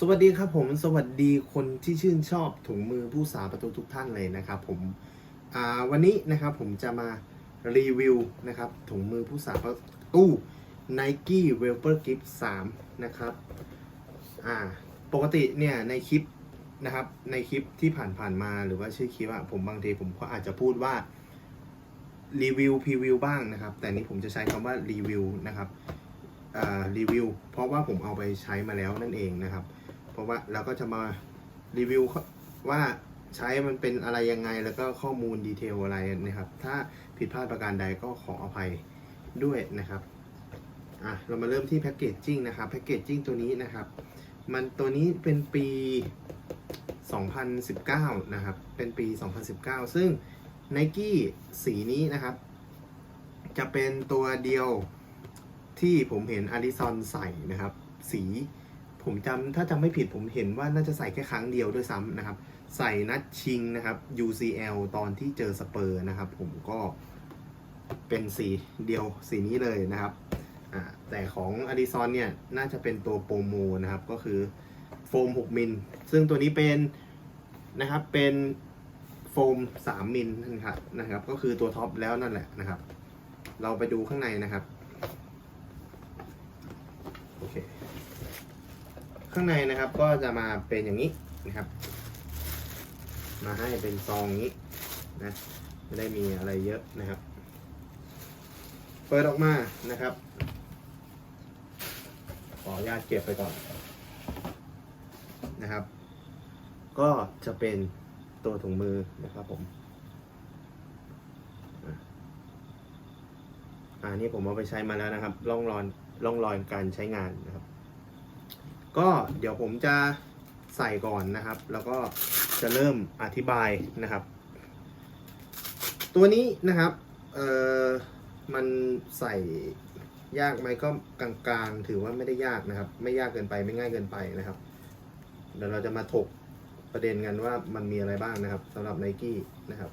สวัสดีครับผมสวัสดีคนที่ชื่นชอบถุงมือผู้สาประตูทุกท่านเลยนะครับผมวันนี้นะครับผมจะมารีวิวนะครับถุงมือผู้สาประตู Nike w e l p e r Grip 3นะครับปกติเนี่ยในคลิปนะครับในคลิปที่ผ่านๆมาหรือว่าชื่อคลิปอะผมบางทีผมก็อาจจะพูดว่ารีวิวพรีวิวบ้างนะครับ แต่นี้ผมจะใช้คำว่ารีวิวนะครับรีวิวเพราะว่าผมเอาไปใช้มาแล้วนั่นเองนะครับ ราะว่าเราก็จะมารีวิวว่าใช้มันเป็นอะไรยังไงแล้วก็ข้อมูลดีเทลอะไรนะครับ ถ้าผิดพลาดประการใดก็ขออภัยด้วยนะครับอะเรามาเริ่มที่แพคเกจจิ้งนะครับแพคเกจจิ้งตัวนี้นะครับ มันตัวนี้เป็นปี 2019 นะครับ เป็นปี 2019 ซึ่ง Nike สีนี้นะครับ จะเป็นตัวเดียวที่ผมเห็นอาริซอนใส่นะครับ สี ผมจำถ้าจำไม่ผิดผมเห็นว่าน่าจะใส่แค่ครั้งเดียวด้วยซ้ำนะครับ ใส่นัดชิงนะครับ UCL ตอนที่เจอสเปอร์นะครับ ผมก็เป็นสีเดียวสีนี้เลยนะครับแต่ของอดิซอนเนี่ยน่าจะเป็นตัวโปรโมนะครับ ก็คือโฟม 6 มิล ซึ่งตัวนี้เป็นนะครับเป็นโฟม 3 มิลนะครับนะครับ ก็คือตัวท็อปแล้วนั่นแหละนะครับ เราไปดูข้างในนะครับ โอเค ข้างในนะครับก็จะมาเป็นอย่างนี้นะครับ มาให้เป็นซองนี้นะไม่ได้มีอะไรเยอะนะครับ เปิดออกมานะครับ ขออนุญาตเก็บไปก่อนนะครับ ก็จะเป็นตัวถุงมือนะครับผมอะอันนี้ผมเอาไปใช้มาแล้วนะครับร่องรอยร่องรอยการใช้งานนะครับ ก็เดี๋ยวผมจะใส่ก่อนนะครับ แล้วก็จะเริ่มอธิบายนะครับ ตัวนี้นะครับเอ่อมันใส่ยากไหมก็กลางๆ ถือว่าไม่ได้ยากนะครับ ไม่ยากเกินไปไม่ง่ายเกินไปนะครับ เดี๋ยวเราจะมาถกประเด็นกันว่ามันมีอะไรบ้างนะครับสำหรับ n i กี้นะครับ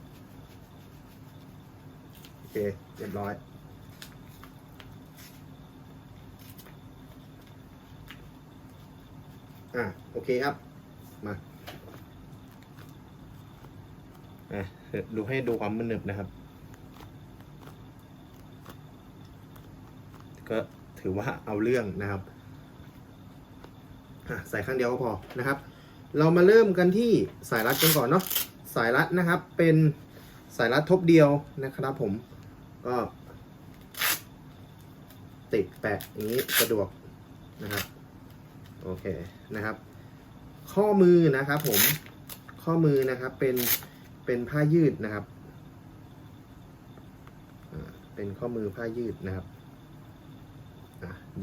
โอเคเรียบร้อย อะโอเคครับ มาอะดูให้ดูความมันหนึบนะครับ ก็ถือว่าเอาเรื่องนะครับอะใส่ข้างเดียวก็พอนะครับ เรามาเริ่มกันที่สายรัดกันก่อนเนาะสายรัดนะครับเป็นสายรัดทบเดียวนะครับผมก็ติดแปะอย่างนี้สะดวกนะครับ โอเคนะครับ ข้อมือนะครับผมข้อมือนะครับเป็นเป็นผ้ายืดนะครับเป็นข้อมือผ้ายืดนะครับ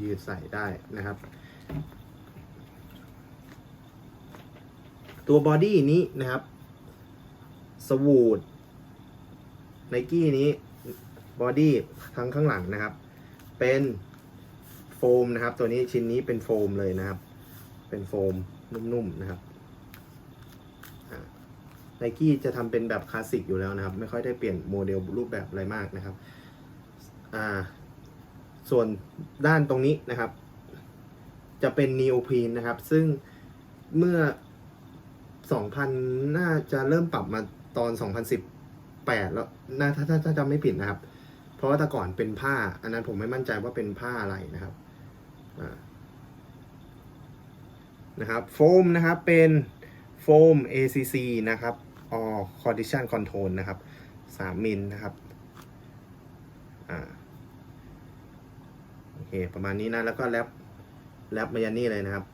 ยืดใส่ได้นะครับ ตัวบอดี้นี้นะครับสวูดไนกี้นี้บอดี้ทั้งข้างหลังนะครับ เป็นโฟมนะครับ ตัวนี้ชิ้นนี้เป็นโฟมเลยนะครับ เป็นโฟมนุ่มๆนะครับไนกี้จะทำเป็นแบบคลาสสิกอยู่แล้วนะครับ ไม่ค่อยได้เปลี่ยนโมเดลรูปแบบอะไรมากนะครับอ่าส่วนด้านตรงนี้นะครับ จะเป็นนีโอพีนนะครับ ซึ่งเมื่อ 2000 น่าจะเริ่มปรับมาตอน 2018 แล้วน่าถ้าถ้าถ้าจำไม่ผิดนะครับ เพราะว่าแต่ก่อนเป็นผ้า อันนั้นผมไม่มั่นใจว่าเป็นผ้าอะไรนะครับอ่า นะครับโฟมนะครับเป็นโฟม ACC นะครับ All Condition Control นะครับ3มิลนะครับอ่าโอเคประมาณนี้นะแล้วก็แรปแรปมายันนี่เลยนะครับ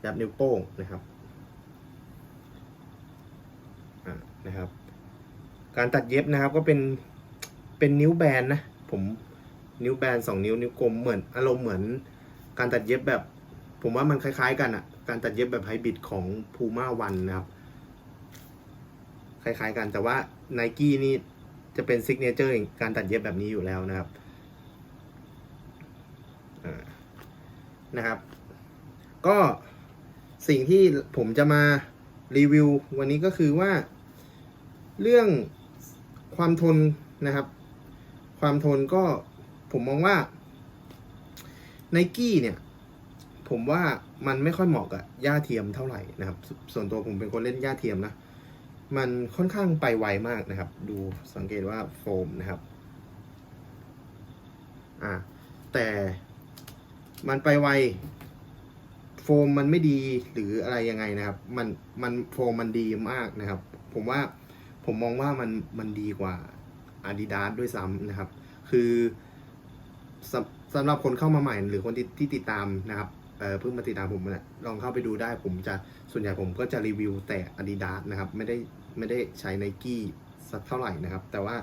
แรปนิ้วโป้งนะครับอ่านะครับ การตัดเย็บนะครับก็เป็นเป็นนิ้วแบนนะผมนิ้วแบนสองนิ้วนิ้วกลมเหมือนอารมณ์เหมือนการตัดเย็บแบบ ผมว่ามันคล้ายๆกันอะการตัดเย็บแบบไฮบริดของ Puma One นะครับ คล้ายๆกันแต่ว่า n i กี้นี่จะเป็นซิกเนเจอร์การตัดเย็บแบบนี้อยู่แล้วนะครับนะครับ ก็สิ่งที่ผมจะมารีวิววันนี้ก็คือว่า เรื่องความทนนะครับ ความทนก็ผมมองว่า n i กี้เนี่ย ผมว่ามันไม่ค่อยเหมาะกับหญ้าเทียมเท่าไหร่นะครับ ส่วนตัวผมเป็นคนเล่นหญ้าเทียมนะ มันค่อนข้างไปไวมากนะครับ ดูสังเกตว่าโฟมนะครับ อ่า แต่มันไปไว โฟมมันไม่ดีหรืออะไรยังไงนะครับ มันมันโฟมมันดีมากนะครับ ผมว่าผมมองว่ามันมันดีกว่า Adidas ด้วยซ้ำนะครับ คือสำสำหรับคนเข้ามาใหม่หรือคนที่ที่ติดตามนะครับ เพิ่งมาติดตามผมนะลองเข้าไปดูได้ผมจะส่วนใหญ่ผมก็จะรีวิวแต่ Adidas นะครับไม่ได้ไม่ได้ใช้ n i กี้สักเท่าไหร่นะครับ แต่ว่า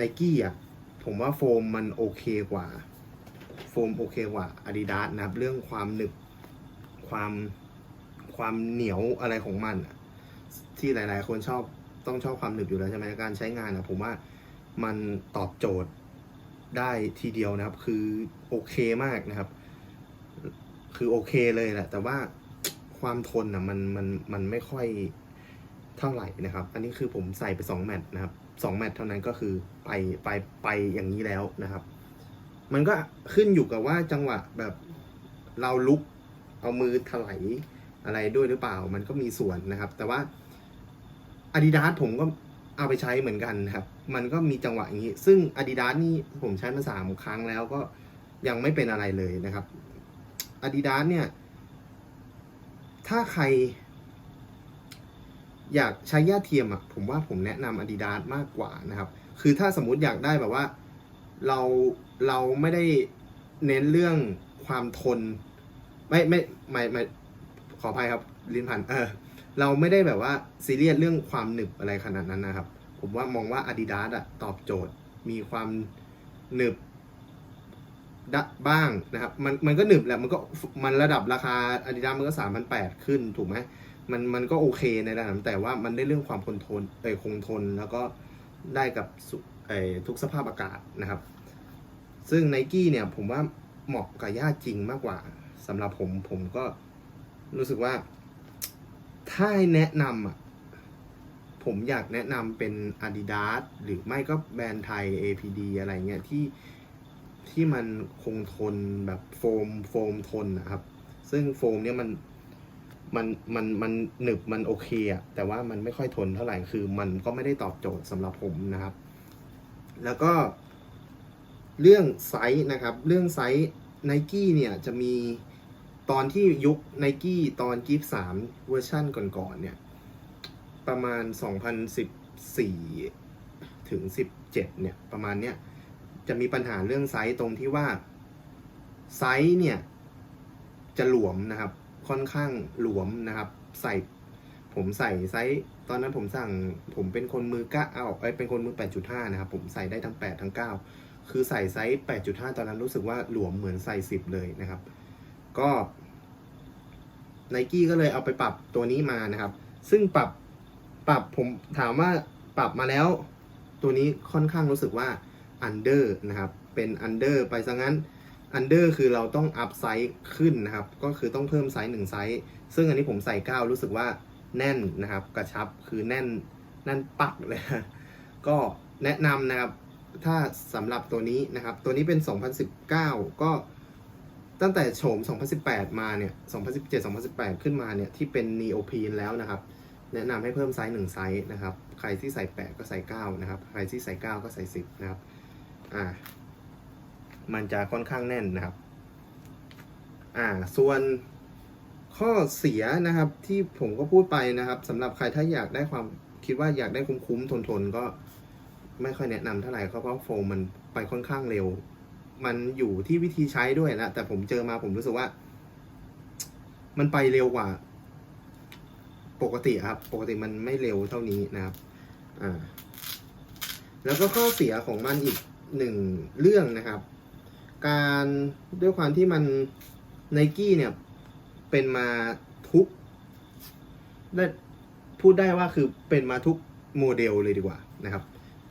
n i กี้อะผมว่าโฟมมันโอเคกว่า โฟมโอเคกว่า Adidas นะครับ เรื่องความหนึบความความเหนียวอะไรของมันที่หลาย ๆ คนชอบต้องชอบความหนึบอยู่แล้วใช่ไหมการใช้งานอะผมว่ามันตอบโจทย์ได้ทีเดียวนะครับ คือโอเคมากนะครับ คือโอเคเลยแหละ แต่ว่าความทนอะมันมันมันไม่ค่อยเท่าไหร่นะครับ อันนี้คือผมใส่ไปสองแมตช์นะครับสองแมตช์เท่านั้นก็คือไปไปไปอย่างนี้แล้วนะครับ มันก็ขึ้นอยู่กับว่าจังหวะแบบเราลุกเอามือถลายอะไรด้วยหรือเปล่า มันก็มีส่วนนะครับ แต่ว่า Adidas ผมก็เอาไปใช้เหมือนกันนะครับ มันก็มีจังหวะอย่างนี้ ซึ่ง Adidas นี่ผมใช้มาสามครั้งแล้วก็ยังไม่เป็นอะไรเลยนะครับ Adidas เนี่ย ถ้าใคร อยากใช้ย่าเทียมอะ ผมว่าผมแนะนำ Adidas มากกว่านะครับ คือถ้าสมมติอยากได้แบบว่า เราเราไม่ได้เน้นเรื่องความทน ไม่ไม่ไม่ไม่ขออภัยครับลินพันเออเราไม่ได้แบบว่าซีเรียสเรื่องความหนึบอะไรขนาดนั้นนะครับ ผมว่ามองว่า Adidas อะตอบโจทย์มีความหนึบ บ้างนะครับมันมันก็หนึบแหละมันก็มันระดับราคา Adidas มันก็สามพันแปดขึ้นถูกไหมมันมันก็โอเคในระดับแต่ว่ามันได้เรื่องความคงทนเออคงทนแล้วก็ได้กับสุเอทุกสภาพอากาศนะครับ ซึ่ง n i กี้เนี่ยผมว่าเหมาะกับย่าจริงมากกว่าสำหรับผมผมก็รู้สึกว่า ถ้าให้แนะนำอะผมอยากแนะนำเป็น Adidas หรือไม่ก็แบรนด์ไทย APD อะไรเงี้ยที่ ที่มันคงทนแบบโฟมโฟมทนนะครับ ซึ่งโฟมเนี่ยมันมันมันมันหนึบมันโอเคอะแต่ว่ามันไม่ค่อยทนเท่าไหร่คือมันก็ไม่ได้ตอบโจทย์สำหรับผมนะครับ แล้วก็เรื่องไซส์นะครับ เรื่องไซส์ไนกี้เนี่ยจะมีตอนที่ยุคไนกี้ตอนกีฟสามเวอร์ชั่นก่อนๆเนี่ย ประมาณ 2014 ถึง 17 เนี่ย ประมาณเนี้ย จะมีปัญหาเรื่องไซส์ตรงที่ว่าไซส์เนี่ยจะหลวมนะครับ ค่อนข้างหลวมนะครับ ใส่ผมใส่ไซส์ตอนนั้นผมสั่งผมเป็นคนมือก้าเอาเอ้ยเป็นคนมือ 8.5 นะครับ ผมใส่ได้ทั้ง 8 ทั้ง 9 คือใส่ไซส์ 8.5 ตอนนั้นรู้สึกว่าหลวมเหมือนใส่ 10 เลยนะครับ ก็ไนกี้ก็เลยเอาไปปรับตัวนี้มานะครับ ซึ่งปรับปรับผมถามว่าปรับมาแล้ว ตัวนี้ค่อนข้างรู้สึกว่า อันเดอร์นะครับ เป็นอันเดอร์ไปซะงั้นอันเดอร์คือเราต้องอัพไซส์ขึ้นนะครับ ก็คือต้องเพิ่มไซส์หนึ่งไซส์ซึ่งอันนี้ผมใส่ 9 รู้สึกว่าแน่นนะครับ กระชับคือแน่นแน่นปักเลย ก็แนะนำนะครับ ถ้าสำหรับตัวนี้นะครับ ตัวนี้เป็น 2019 ก็ตั้งแต่โฉม 2018 มาเนี่ย 2017 2018 ขึ้นมาเนี่ย ที่เป็น neoprene แล้วนะครับ แนะนำให้เพิ่มไซส์1ไซส์นะครับ ใครที่ใส่ 8 ก็ใส่ 9 นะครับ ใครที่ใส่ 9 ก็ใส่ 10 นะครับ อ่า มันจะค่อนข้างแน่นนะครับ อ่า ส่วนข้อเสียนะครับที่ผมก็พูดไปนะครับสำหรับใครถ้าอยากได้ความคิดว่าอยากได้คุ้มๆทนๆก็ไม่ค่อยแนะนำเท่าไหร่เพราะโฟมมันไปค่อนข้างเร็ว มันอยู่ที่วิธีใช้ด้วยนะแต่ผมเจอมาผมรู้สึกว่า มันไปเร็วกว่า ปกติครับ ปกติมันไม่เร็วเท่านี้นะครับ อ่า แล้วก็ข้อเสียของมันอีก หนึ่งเรื่องนะครับ การด้วยความที่มันไนกี้เนี่ยเป็นมาทุกได้พูดได้ว่าคือเป็นมาทุกโมเดลเลยดีกว่านะครับ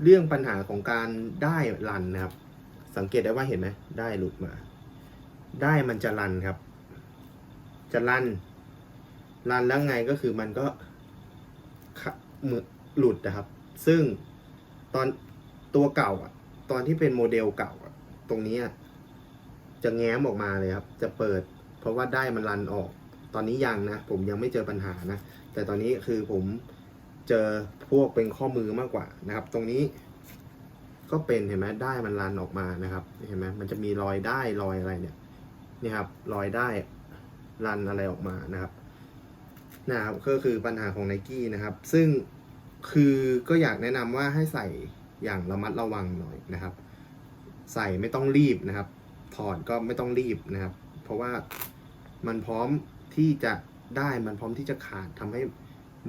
เรื่องปัญหาของการได้รันนะครับ สังเกตได้ว่าเห็นไหมได้หลุดมา ได้มันจะรันครับ จะรันรันแล้วไงก็คือมันก็ขะเหมือนหลุดนะครับ ซึ่งตอนตัวเก่าอะ ตอนที่เป็นโมเดลเก่าตรงนี้จะแง้มออกมาเลยครับ จะเปิด เพราะว่าได้มันรันออก ตอนนี้ยังนะ ผมยังไม่เจอปัญหานะ แต่ตอนนี้คือผมเจอพวกเป็นข้อมือมากกว่านะครับ ตรงนี้ ก็เป็นเห็นไหมได้มันรันออกมานะครับ เห็นไหมมันจะมีรอยได้รอยอะไรเนี่ยนี่ครับรอยได้รันอะไรออกมานะครับนะครับก็คือปัญหาของไนกี้นะครับ ซึ่งคือก็อยากแนะนำว่าให้ใส่ อย่างระมัดระวังหน่อยนะครับ ใส่ไม่ต้องรีบนะครับ ถอดก็ไม่ต้องรีบนะครับ เพราะว่ามันพร้อมที่จะได้มันพร้อมที่จะขาดทำให้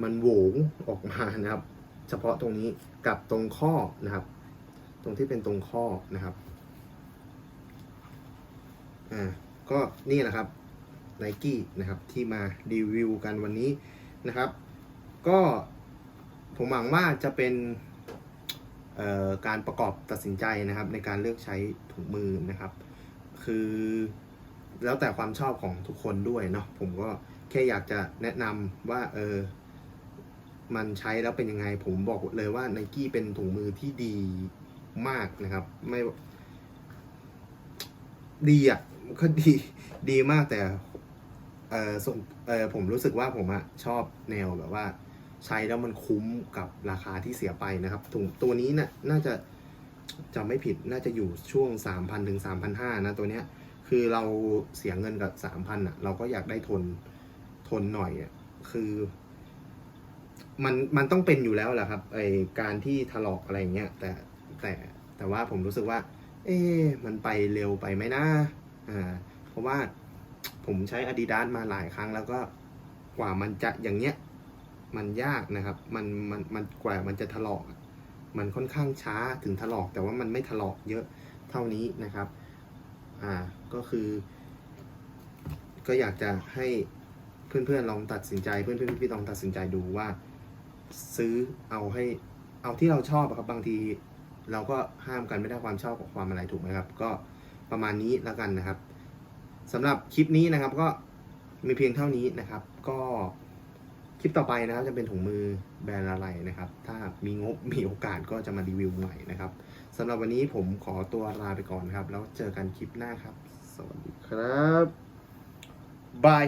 มันโหวงออกมานะครับ เฉพาะตรงนี้กับตรงข้อนะครับ ตรงที่เป็นตรงข้อนะครับอ่าก็นี่แหละครับไนกี้นะครับที่มารีวิวกันวันนี้นะครับ ก็ผมหวังว่าจะเป็น การประกอบตัดสินใจนะครับ ในการเลือกใช้ถุงมือนะครับ คือแล้วแต่ความชอบของทุกคนด้วยเนาะผมก็แค่อยากจะแนะนำว่าเออมันใช้แล้วเป็นยังไง ผมบอกเลยว่าไนกี้เป็นถุงมือที่ดีมากนะครับ ไม่ดีอะก็ดีดีมากแต่เออส่วนเออผมรู้สึกว่าผมอะชอบแนวแบบว่า ใช้แล้วมันคุ้มกับราคาที่เสียไปนะครับถุงตัวนี้น่ะน่าจะจำไม่ผิดน่าจะอยู่ช่วงสามพันถึงสามพันห้านะตัวเนี้ยคือเราเสียเงินกับสามพันอะ เราก็อยากได้ทนทนหน่อยอะคือมันมันต้องเป็นอยู่แล้วแหละครับไอการที่ถลอกอะไรเงี้ยแต่แต่แต่ว่าผมรู้สึกว่า เอ๊มันไปเร็วไปไหมนะอ่าเพราะว่าผมใช้ Adidas มาหลายครั้งแล้วก็กว่ามันจะอย่างเงี้ย มันยากนะครับ มันมันมันกว่ามันจะถลอก มันค่อนข้างช้าถึงถลอก แต่ว่ามันไม่ถลอกเยอะเท่านี้นะครับ อ่า ก็คือ ก็อยากจะให้เพื่อนๆลองตัดสินใจ เพื่อนๆพี่ๆลองตัดสินใจดูว่า ซื้อเอาให้ เอาที่เราชอบอะครับ บางที เราก็ห้ามกันไม่ได้ความชอบกับความอะไรถูกไหมครับ ก็ประมาณนี้แล้วกันนะครับสำหรับคลิปนี้นะครับก็มีเพียงเท่านี้นะครับ ก็ คลิปต่อไปนะครับจะเป็นถุงมือแบรนด์อะไรนะครับ ถ้ามีงบมีโอกาสก็จะมารีวิวใหม่นะครับสำหรับวันนี้ผมขอตัวลาไปก่อนนครับ แล้วเจอกันคลิปหน้าครับ สวัสดีครับบาย